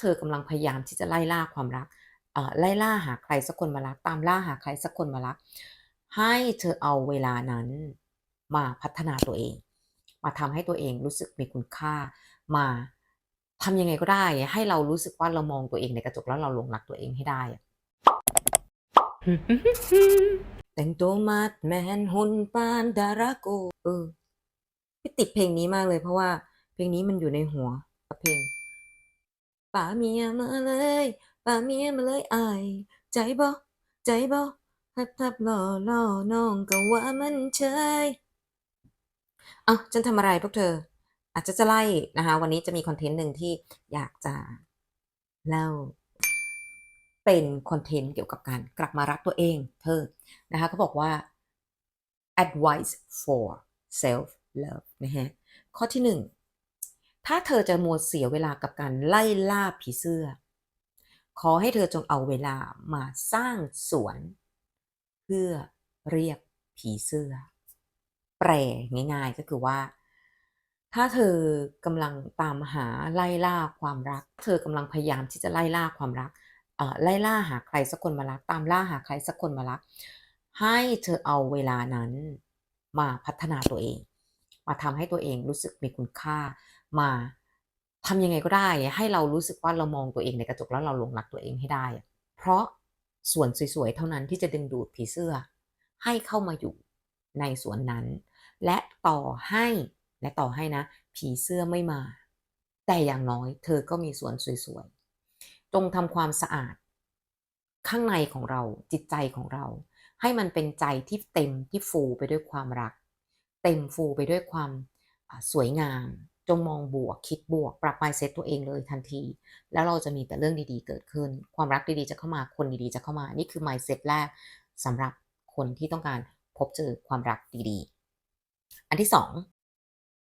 เธอกำลังพยายามที่จะไล่ล่าความรักเอ่อไล่ล่าหาใครสักคนมารัก ตามล่าหาใครสักคนมารัก ให้เธอเอาเวลานั้นมาพัฒนาตัวเอง มาทำให้ตัวเองรู้สึกมีคุณค่า มาทำยังไงก็ได้ ให้เรารู้สึกว่าเรามองตัวเองในกระจกแล้วเราหลงรักตัวเองให้ได้ แต่งตัวมาดแมนหุ่นปานดาราโกเออพี่ติดเพลงนี้มากเลยเพราะว่าเพลงนี้มันอยู่ในหัวกับเพลง ป่าเมียมาเลยป่าเมียมาเลยไอายใจบ่ใจบ่ทับทับหล่อหล่อน้องก็ว่ามันเชยเอ้าฉันทำอะไรพวกเธอ อาจจะจะไล่นะคะ วันนี้จะมีคอนเทนต์หนึ่งที่อยากจะเล่าเป็นคอนเทนต์เกี่ยวกับการกลับมารักตัวเองเธอนะคะเขาบอกว่า advice for self love นะฮะข้อที่หนึ่ง ถ้าเธอจะมัวเสียเวลากับการไล่ล่าผีเสื้อ ขอให้เธอจงเอาเวลามาสร้างสวน เพื่อเรียกผีเสื้อ แปลง่ายๆก็คือว่า ถ้าเธอกำลังตามหาไล่ล่าความรัก เธอกำลังพยายามที่จะไล่ล่าความรักไล่ล่าหาใครสักคนมารัก ตามล่าหาใครสักคนมารัก ให้เธอเอาเวลานั้นมาพัฒนาตัวเอง มาทำให้ตัวเองรู้สึกมีคุณค่า มาทำยังไงก็ได้ ให้เรารู้สึกว่าเรามองตัวเองในกระจกแล้วเราหลงรักตัวเองให้ได้ เพราะส่วนสวยๆ เท่านั้นที่จะดึงดูดผีเสื้อ ให้เข้ามาอยู่ในสวนนั้น และต่อให้และต่อให้นะ ผีเสื้อไม่มา แต่อย่างน้อยเธอก็มีสวนสวยๆ จงทำความสะอาด ข้างในของเราจิตใจของเรา ให้มันเป็นใจที่เต็มที่ฟูไปด้วยความรัก เต็มฟูไปด้วยความสวยงาม จงมองบวกคิดบวก ปรับ mindset ตัวเองเลยทันที แล้วเราจะมีแต่เรื่องดีๆ เกิดขึ้น ความรักดีๆจะเข้ามาคนดีๆจะเข้ามา นี่คือ mindset แรกสำหรับคนที่ต้องการพบเจอความรักดีๆ อันที่สอง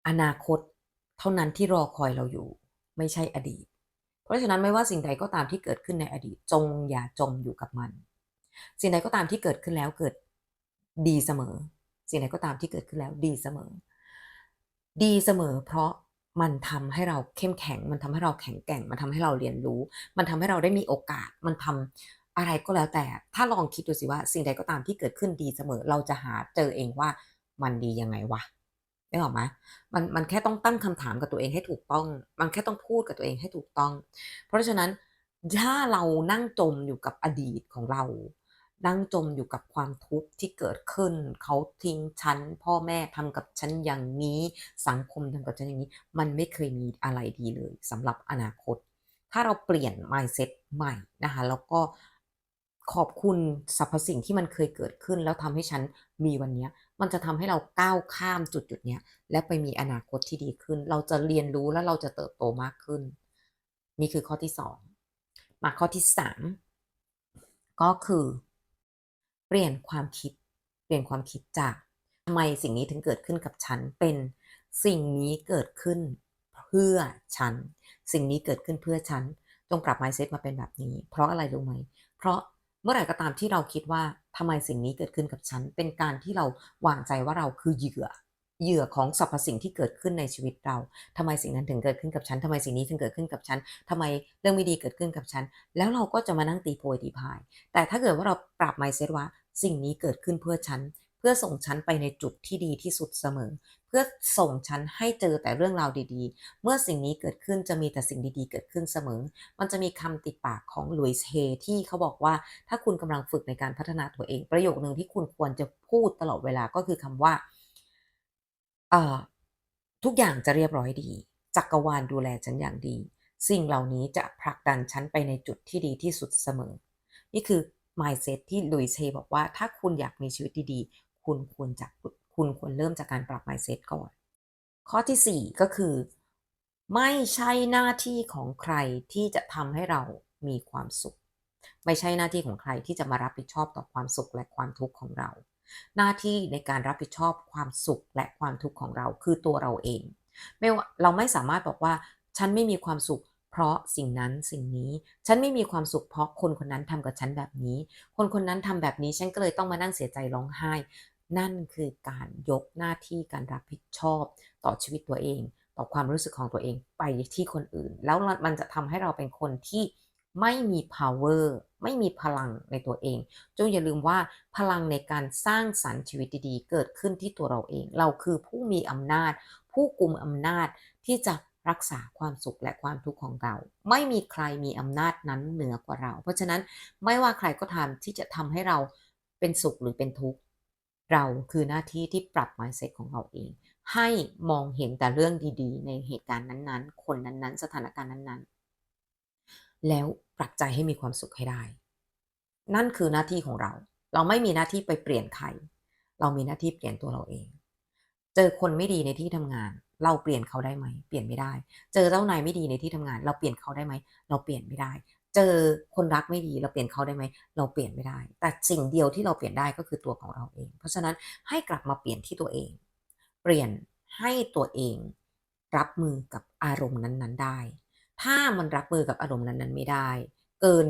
อนาคตเท่านั้นที่รอคอยเราอยู่ ไม่ใช่อดีต เพราะฉะนั้นไม่ว่าสิ่งใดก็ตามที่เกิดขึ้นในอดีต จงอย่าจมอยู่กับมัน สิ่งใดก็ตามที่เกิดขึ้นแล้วเกิดดีเสมอ สิ่งใดก็ตามที่เกิดขึ้นแล้วดีเสมอ ดีเสมอ เพราะ มันทำให้เราเข้มแข็ง มันทำให้เราแข็งแกร่ง มันทำให้เราเรียนรู้ มันทำให้เราได้มีโอกาส มันทำอะไรก็แล้วแต่ ถ้าลองคิดดูสิว่าสิ่งใดก็ตามที่เกิดขึ้นดีเสมอ เราจะหาเจอเองว่ามันดียังไงวะได้ออไหมมันมันแค่ต้องตั้งคำถามกับตัวเองให้ถูกต้อง มันแค่ต้องพูดกับตัวเองให้ถูกต้อง เพราะฉะนั้นถ้าเรานั่งจมอยู่กับอดีตของเรา นั่งจมอยู่กับความทุกข์ที่เกิดขึ้น เขาทิ้งฉัน พ่อแม่ทำกับฉันอย่างนี้ สังคมทำกับฉันอย่างนี้ มันไม่เคยมีอะไรดีเลยสำหรับอนาคต ถ้าเราเปลี่ยน mindset ใหม่นะคะ แล้วก็ขอบคุณสรรพสิ่งที่มันเคยเกิดขึ้น แล้วทำให้ฉันมีวันนี้ มันจะทำให้เราก้าวข้ามจุดจุดนี้และไปมีอนาคตที่ดีขึ้น เราจะเรียนรู้และเราจะเติบโตมากขึ้น นี่คือข้อที่สองมาข้อที่สามก็คือ ปลี่ยนความคิด เปลี่ยนความคิดจากทำไมสิ่งนี้ถึงเกิดขึ้นกับฉันเป็นสิ่งนี้เกิดขึ้นเพื่อฉัน สิ่งนี้เกิดขึ้นเพื่อฉัน จงปรับ mindset มาเป็นแบบนี้ เพราะอะไรรู้ไหม เพราะเมื่อไหร่ก็ตามที่เราคิดว่าทำไมสิ่งนี้เกิดขึ้นกับฉัน เป็นการที่เราวางใจว่าเราคือเหยื่อ เหยื่อของสรรพสิ่งที่เกิดขึ้นในชีวิตเราทำไมสิ่งนั้นถึงเกิดขึ้นกับฉันทำไมสิ่งนี้ถึงเกิดขึ้นกับฉันทำไมเรื่องไม่ดีเกิดขึ้นกับฉัน แล้วเราก็จะมานั่งตีโพยตีพาย แต่ถ้าเกิดว่าเราปรับ mindset ว่า สิ่งนี้เกิดขึ้นเพื่อฉัน เพื่อส่งฉันไปในจุดที่ดีที่สุดเสมอ เพื่อส่งฉันให้เจอแต่เรื่องราวดีๆ เมื่อสิ่งนี้เกิดขึ้นจะมีแต่สิ่งดีๆ เกิดขึ้นเสมอ มันจะมีคำติดปากของลุยส์เฮที่เขาบอกว่าถ้าคุณกำลังฝึกในการพัฒนาตัวเอง ประโยคหนึ่งที่คุณควรจะพูดตลอดเวลาก็คือคำว่าทุกอย่างจะเรียบร้อยดี จักรวาลดูแลฉันอย่างดี สิ่งเหล่านี้จะผลักดันฉันไปในจุดที่ดีที่สุดเสมอ นี่คือ mindset ที่ลุยเฮบอกว่าถ้าคุณอยากมีชีวิตดีๆ คุณควรจะคุณควรเริ่มจากการปรับ mindset ก่อน ข้อที่ 4 ก็คือ ไม่ใช่หน้าที่ของใครที่จะทำให้เรามีความสุข ไม่ใช่หน้าที่ของใครที่จะมารับผิดชอบต่อความสุขและความทุกข์ของเรา หน้าที่ในการรับผิดชอบความสุขและความทุกข์ของเราคือตัวเราเอง ไม่ว่าเราไม่สามารถบอกว่าฉันไม่มีความสุข เพราะสิ่งนั้นสิ่งนี้ ฉันไม่มีความสุขเพราะคนคนนั้นทำกับฉันแบบนี้ คนคนนั้นทำแบบนี้ฉันก็เลยต้องมานั่งเสียใจร้องไห้ นั่นคือการยกหน้าที่การรับผิดชอบ ต่อชีวิตตัวเอง ต่อความรู้สึกของตัวเองไปที่คนอื่น แล้วมันจะทำให้เราเป็นคนที่ไม่มี power ไม่มีพลังในตัวเอง จงอย่าลืมว่าพลังในการสร้างสรรค์ชีวิตดีๆ เกิดขึ้นที่ตัวเราเอง เราคือผู้มีอำนาจ ผู้กุมอำนาจที่จะ รักษาความสุขและความทุกข์ของเรา ไม่มีใครมีอำนาจนั้นเหนือกว่าเรา เพราะฉะนั้นไม่ว่าใครก็ตามที่จะทำให้เราเป็นสุขหรือเป็นทุกข์เราคือหน้าที่ที่ปรับ mindset ของเราเอง ให้มองเห็นแต่เรื่องดีๆ ในเหตุการณ์นั้นๆ คนนั้นๆ สถานการณ์นั้นๆ แล้วปรับใจให้มีความสุขให้ได้ นั่นคือหน้าที่ของเรา เราไม่มีหน้าที่ไปเปลี่ยนใคร เรามีหน้าที่เปลี่ยนตัวเราเอง เจอคนไม่ดีในที่ทำงาน เราเปลี่ยนเขาได้ไหมเปลี่ยนไม่ได้ เจอเจ้านายไม่ดีในที่ทำงาน เราเปลี่ยนเขาได้ไหมเราเปลี่ยนไม่ได้ เจอคนรักไม่ดีเราเปลี่ยนเขาได้ไหมเราเปลี่ยนไม่ได้ แต่สิ่งเดียวที่เราเปลี่ยนได้ก็คือตัวของเราเอง เพราะฉะนั้นให้กลับมาเปลี่ยนที่ตัวเอง เปลี่ยนให้ตัวเอง รับมือกับอารมณ์นั้นๆได้ ถ้ามันรับมือกับอารมณ์นั้นๆ ไม่ได้ เกิน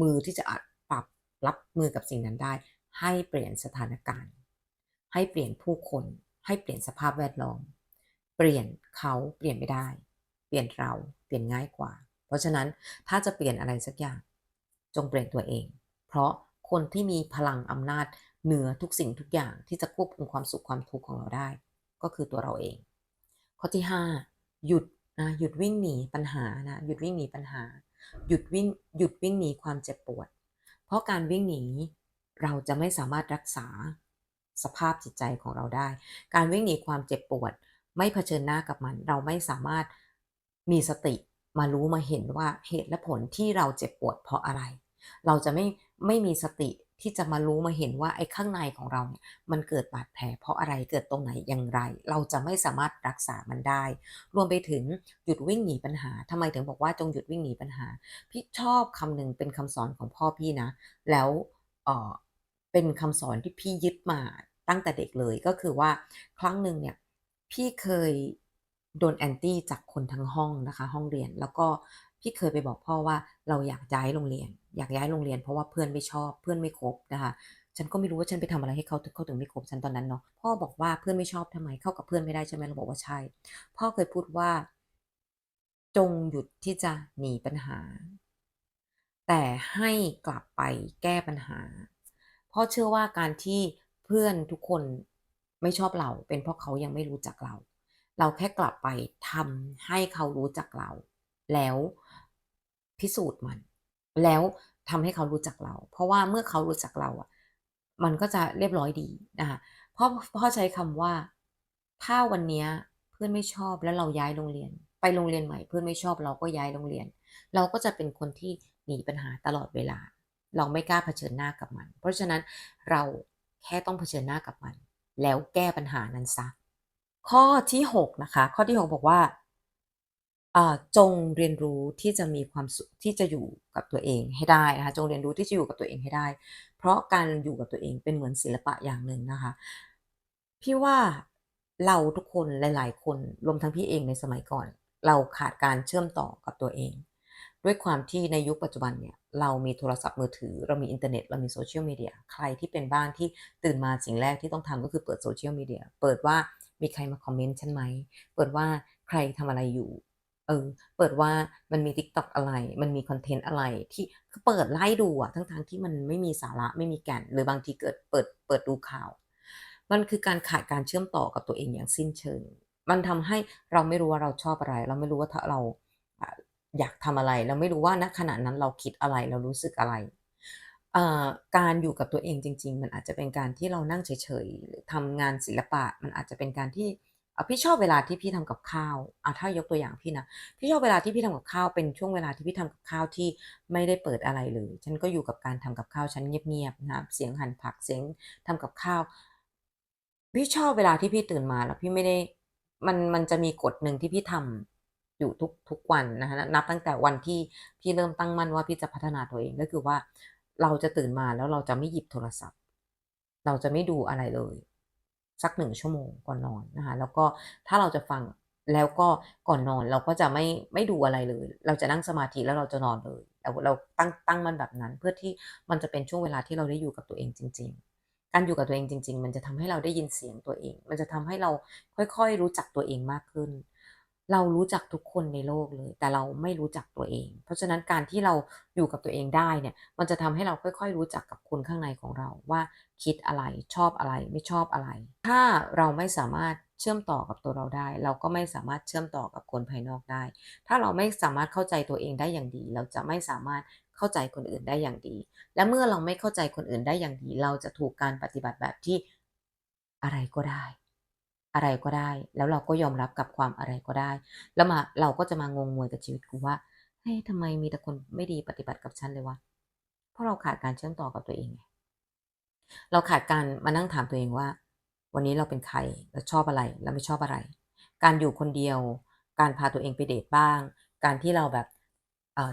มือที่จะปรับรับมือกับสิ่งนั้นได้ ให้เปลี่ยนสถานการณ์ ให้เปลี่ยนผู้คน ให้เปลี่ยนสภาพแวดล้อม เปลี่ยนเขาเปลี่ยนไม่ได้ เปลี่ยนเราเปลี่ยนง่ายกว่า เพราะฉะนั้นถ้าจะเปลี่ยนอะไรสักอย่าง จงเปลี่ยนตัวเอง เพราะคนที่มีพลังอำนาจเหนือทุกสิ่งทุกอย่างที่จะควบคุมความสุขความทุกข์ของเราได้ ก็คือตัวเราเอง ข้อที่ 5 หยุดนะหยุดวิ่งหนีปัญหานะหยุดวิ่งหนีปัญหา หยุดวิ่งหยุดวิ่งหนีความเจ็บปวด เพราะการวิ่งหนีเราจะไม่สามารถรักษาสภาพจิตใจของเราได้ การวิ่งหนีความเจ็บปวด ไม่เผชิญหน้ากับมัน เราไม่สามารถมีสติมารู้มาเห็นว่าเหตุและผลที่เราเจ็บปวดเพราะอะไร เราจะไม่ไม่มีสติที่จะมารู้มาเห็นว่าไอ้ข้างในของเราเนี่ยมันเกิดบาดแผลเพราะอะไรเกิดตรงไหนอย่างไร เราจะไม่สามารถรักษามันได้ รวมไปถึงหยุดวิ่งหนีปัญหาทำไมถึงบอกว่าจงหยุดวิ่งหนีปัญหา พี่ชอบคำหนึ่งเป็นคำสอนของพ่อพี่นะ แล้วเออเป็นคำสอนที่พี่ยึดมาตั้งแต่เด็กเลยก็คือว่าครั้งหนึ่งเนี่ย พี่เคยโดนแอนตี้จากคนทั้งห้องนะคะ ห้องเรียนแล้วก็พี่เคยไปบอกพ่อว่าเราอยากย้ายโรงเรียน อยากย้ายโรงเรียน เพราะว่าเพื่อนไม่ชอบเพื่อนไม่คบนะคะฉันก็ไม่รู้ว่าฉันไปทำอะไรให้เขาถึงเขาถึงไม่คบฉันตอนนั้นเนาะพ่อบอกว่าเพื่อนไม่ชอบทำไมเข้ากับเพื่อนไม่ได้ใช่ไหมเราบอกว่าใช่ พ่อเคยพูดว่า จงหยุดที่จะหนีปัญหา แต่ให้กลับไปแก้ปัญหาพ่อเชื่อว่าการที่เพื่อนทุกคน ไม่ชอบเราเป็นเพราะเขายังไม่รู้จักเรา เราแค่กลับไปทำให้เขารู้จักเรา แล้วพิสูจน์มัน แล้วทำให้เขารู้จักเรา เพราะว่าเมื่อเขารู้จักเราอะ มันก็จะเรียบร้อยดีนะคะพ่อพ่อใช้คำว่า ถ้าวันนี้เพื่อนไม่ชอบแล้วเราย้ายโรงเรียน ไปโรงเรียนใหม่ เพื่อนไม่ชอบเราก็ย้ายโรงเรียน เราก็จะเป็นคนที่หนีปัญหาตลอดเวลา เราไม่กล้าเผชิญหน้ากับมัน เพราะฉะนั้นเราแค่ต้องเผชิญหน้ากับมัน แล้วแก้ปัญหานั้นซะ ข้อที่ 6 นะคะ ข้อที่ 6 บอกว่าจงเรียนรู้ที่จะมีความสุขที่จะอยู่กับตัวเองให้ได้นะคะ จงเรียนรู้ที่จะอยู่กับตัวเองให้ได้ เพราะการอยู่กับตัวเองเป็นเหมือนศิลปะอย่างหนึ่งนะคะ พี่ว่าเราทุกคนหลาย ๆ คนรวมทั้งพี่เองในสมัยก่อน เราขาดการเชื่อมต่อกับตัวเอง ด้วยความที่ในยุคปัจจุบันเนี่ยเรามีโทรศัพท์มือถือ เรามีอินเทอร์เน็ต เรามีโซเชียลมีเดียใครที่เป็นบ้านที่ตื่นมาสิ่งแรกที่ต้องทำก็คือเปิดโซเชียลมีเดียเปิดว่ามีใครมาคอมเมนต์ฉันไหม เปิดว่าใครทำอะไรอยู่ เออ เปิดว่ามันมี TikTok อะไร มันมีคอนเทนต์อะไรที่เปิดไล่ดูอะทั้งๆทที่มันไม่มีสาระไม่มีแก่น หรือบางทีเกิดเปิดเปิดดูข่าว มันคือการขาดการเชื่อมต่อกับตัวเองอย่างสิ้นเชิง มันทำให้เราไม่รู้ว่าเราชอบอะไร เราไม่รู้ว่าถ้าเรา อยากทำอะไร เราไม่รู้ว่าณขณะนั้นเราคิดอะไรเรารู้สึกอะไร การอยู่กับตัวเองจริง ๆ มันอาจจะเป็นการที่เรานั่งเฉยๆหรือทำงานศิลปะ มันอาจจะเป็นการที่พี่ชอบเวลาที่พี่ทำกับข้าวอะถ้ายกตัวอย่างพี่นะ พี่ชอบเวลาที่พี่ทำกับข้าว เป็นช่วงเวลาที่พี่ทำกับข้าวที่ไม่ได้เปิดอะไรเลย ฉันก็อยู่กับการทำกับข้าว ฉันเงียบๆนะเสียงหั่นผัก เสียงทำกับข้าว พี่ชอบเวลาที่พี่ตื่นมาแล้วพี่ไม่ได้ มัน มันจะมีกฎหนึ่งที่พี่ทำ อยู่ทุกทุกวันนะคะนับตั้งแต่วันที่พี่เริ่มตั้งมั่นว่าพี่จะพัฒนาตัวเองก็คือว่า เราจะตื่นมาแล้วเราจะไม่หยิบโทรศัพท์ เราจะไม่ดูอะไรเลย สักหนึ่งชั่วโมงก่อนนอนนะคะแล้วก็ถ้าเราจะฟังแล้วก็ก่อนนอนเราก็จะไม่ไม่ดูอะไรเลย เราจะนั่งสมาธิแล้วเราจะนอนเลยเราเราตั้งตั้งมันแบบนั้น เพื่อที่มันจะเป็นช่วงเวลาที่เราได้อยู่กับตัวเองจริง ๆ การอยู่กับตัวเองจริง ๆ มันจะทำให้เราได้ยินเสียงตัวเอง มันจะทำให้เราค่อยๆรู้จักตัวเองมากขึ้น เรารู้จักทุกคนในโลกเลย แต่เราไม่รู้จักตัวเอง เพราะฉะนั้นการที่เราอยู่กับตัวเองได้เนี่ย มันจะทำให้เราค่อย ๆ รู้จักกับคนข้างในของเราว่าคิดอะไรชอบอะไรไม่ชอบอะไร ถ้าเราไม่สามารถเชื่อมต่อกับตัวเราได้ เราก็ไม่สามารถเชื่อมต่อกับคนภายนอกได้ ถ้าเราไม่สามารถเข้าใจตัวเองได้อย่างดี เราจะไม่สามารถเข้าใจคนอื่นได้อย่างดี และเมื่อเราไม่เข้าใจคนอื่นได้อย่างดี เราจะถูกการปฏิบัติแบบที่อะไรก็ได้ อะไรก็ได้ แล้วเราก็ยอมรับกับความอะไรก็ได้ แล้วมาเราก็จะมางงงวยกับชีวิตกูว่าเฮ้ยทำไมมีแต่คนไม่ดีปฏิบัติกับฉันเลยวะเพราะเราขาดการเชื่อมต่อกับตัวเองไงเราขาดการมานั่งถามตัวเองว่า วันนี้เราเป็นใครเราชอบอะไรเราไม่ชอบอะไร การอยู่คนเดียว การพาตัวเองไปเดตบ้าง การที่เราแบบ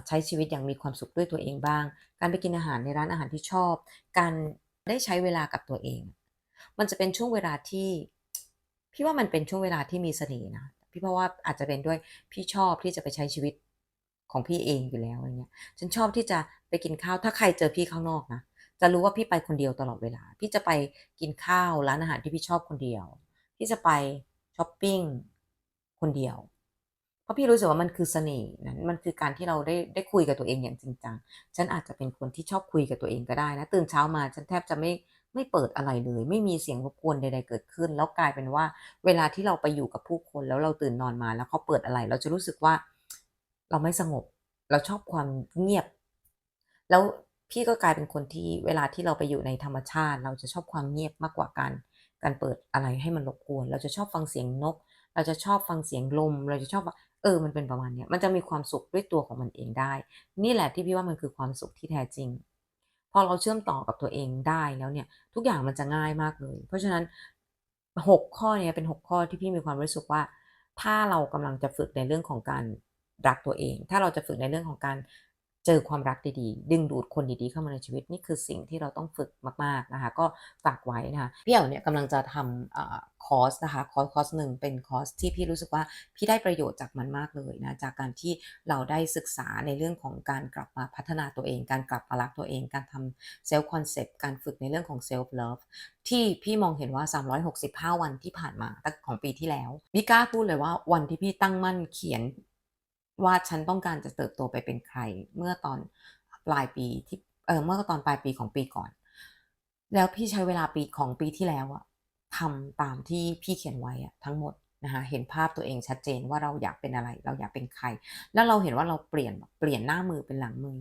ใช้ชีวิตอย่างมีความสุขด้วยตัวเองบ้าง การไปกินอาหารในร้านอาหารที่ชอบ การได้ใช้เวลากับตัวเอง มันจะเป็นช่วงเวลาที่ พี่ว่ามันเป็นช่วงเวลาที่มีเสน่ห์นะพี่เพราะว่าอาจจะเป็นด้วยพี่ชอบที่จะไปใช้ชีวิตของพี่เองอยู่แล้วอะไรเงี้ยฉันชอบที่จะไปกินข้าวถ้าใครเจอพี่ข้างนอกนะจะรู้ว่าพี่ไปคนเดียวตลอดเวลา พี่จะไปกินข้าวร้านอาหารที่พี่ชอบคนเดียว พี่จะไปช้อปปิ้งคนเดียว เพราะพี่รู้สึกว่ามันคือเสน่ห์นั้นมันคือการที่เราได้ได้คุยกับตัวเองอย่างจริงจัง ฉันอาจจะเป็นคนที่ชอบคุยกับตัวเองก็ได้นะ ตื่นเช้ามาฉันแทบจะไม่ ไม่เปิดอะไรเลย ไม่มีเสียงรบกวนใดๆเกิดขึ้น แล้วกลายเป็นว่า เวลาที่เราไปอยู่กับผู้คนแล้วเราตื่นนอนมาแล้วเขาเปิดอะไร เราจะรู้สึกว่า เราไม่สงบ เราชอบความเงียบ แล้วพี่ก็กลายเป็นคนที่เวลาที่เราไปอยู่ในธรรมชาติ เราจะชอบความเงียบมากกว่าการการเปิดอะไรให้มันรบกวน เราจะชอบฟังเสียงนก เราจะชอบฟังเสียงลม เราจะชอบเออมันเป็นประมาณเนี้ยมันจะมีความสุขด้วยตัวของมันเองได้ นี่แหละที่พี่ว่ามันคือความสุขที่แท้จริง พอเราเชื่อมต่อกับตัวเองได้แล้วเนี่ย ทุกอย่างมันจะง่ายมากเลย เพราะฉะนั้น 6 ข้อเนี้ยเป็น 6 ข้อที่พี่มีความรู้สึกว่า ถ้าเรากำลังจะฝึกในเรื่องของการรักตัวเอง ถ้าเราจะฝึกในเรื่องของการ เจอความรักดีๆ ดึงดูดคนดีๆ เข้ามาในชีวิตนี่คือสิ่งที่เราต้องฝึกมากๆนะคะ ก็ฝากไว้นะคะพี่แอ๋เนี่ยกำลังจะทำอคอร์สนะคะคอร์สคอร์สหนึ่งเป็นคอร์สที่พี่รู้สึกว่าพี่ได้ประโยชน์จากมันมากเลยนะจากการที่เราได้ศึกษาในเรื่องของการกลับมาพัฒนาตัวเอง การกลับมารักตัวเอง การทำ self concept การฝึกในเรื่องของ self love ที่พี่มองเห็นว่า 365 วันที่ผ่านมาตั้งของปีที่แล้วพี่กล้าพูดเลยว่าวันที่พี่ตั้งมั่นเขียน ว่าฉันต้องการจะเติบโตไปเป็นใคร เมื่อตอนปลายปีที่เออเมื่อตอนปลายปีของปีก่อน แล้วพี่ใช้เวลาปีของปีที่แล้วอะทำตามที่พี่เขียนไว้อะทั้งหมดนะคะเห็นภาพตัวเองชัดเจนว่าเราอยากเป็นอะไร เราอยากเป็นใคร แล้วเราเห็นว่าเราเปลี่ยนเปลี่ยนหน้ามือเป็นหลังมือ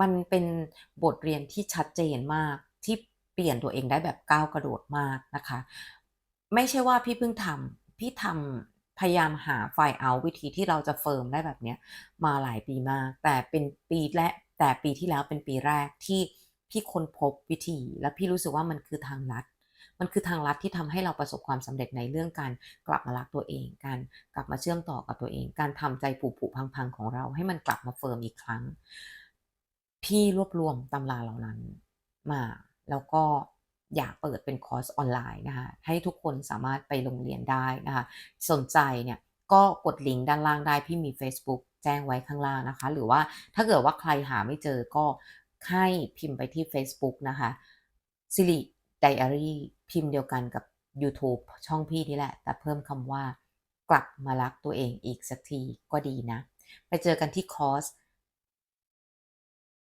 มันเป็นบทเรียนที่ชัดเจนมากที่เปลี่ยนตัวเองได้แบบก้าวกระโดดมากนะคะ ไม่ใช่ว่าพี่เพิ่งทำพี่ทำ พยายามหา find out วิธีที่เราจะเฟิร์มได้แบบเนี้ยมาหลายปีมาก แต่เป็นปีแรกแต่ปีที่แล้วเป็นปีแรกที่พี่ค้นพบวิธี และพี่รู้สึกว่ามันคือทางลัด มันคือทางลัดที่ทำให้เราประสบความสำเร็จในเรื่องการกลับมารักตัวเอง การกลับมาเชื่อมต่อกับตัวเอง การทำใจผุๆพังๆของเราให้มันกลับมาเฟิร์มอีกครั้ง พี่รวบรวมตำราเหล่านั้นมา แล้วก็ อยากเปิดเป็นคอร์สออนไลน์นะคะให้ทุกคนสามารถไปลงเรียนได้นะคะสนใจเนี่ยก็กดลิงก์ด้านล่างได้พี่มีเฟซบุ๊กแจ้งไว้ข้างล่างนะคะ หรือว่าถ้าเกิดว่าใครหาไม่เจอก็ให้พิมพ์ไปที่เฟซบุ๊กนะคะสิริ Diary พิมพ์เดียวกันกับยูทูบช่องพี่นี่แหละ แต่เพิ่มคำว่ากลับมารักตัวเองอีกสักทีก็ดีนะ ไปเจอกันที่คอร์ส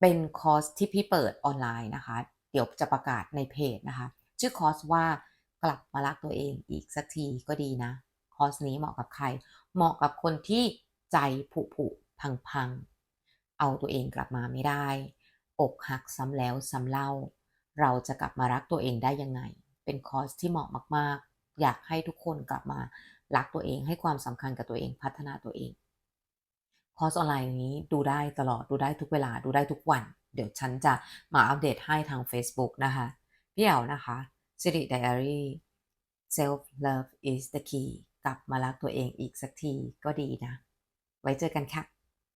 เป็นคอร์สที่พี่เปิดออนไลน์นะคะ ดี๋ยวจะประกาศในเพจนะคะ ชื่อคอร์สว่ากลับมารักตัวเองอีกสักทีก็ดีนะ คอร์สนี้เหมาะกับใคร เหมาะกับคนที่ใจผุๆพังๆเอาตัวเองกลับมาไม่ได้ อกหักซ้ำแล้วซ้ำเล่า เราจะกลับมารักตัวเองได้ยังไง เป็นคอร์สที่เหมาะมาก ๆ อยากให้ทุกคนกลับมารักตัวเองให้ความสำคัญกับตัวเองพัฒนาตัวเองคอร์สออนไลน์นี้ดูได้ตลอดดูได้ทุกเวลาดูได้ทุกวัน เดี๋ยวฉันจะมาอัปเดตให้ทางเฟซบุ๊กนะคะพี่แอ๋วนะคะสิริ Diary self love is the key กลับมารักตัวเองอีกสักทีก็ดีนะ ไว้เจอกันค่ะ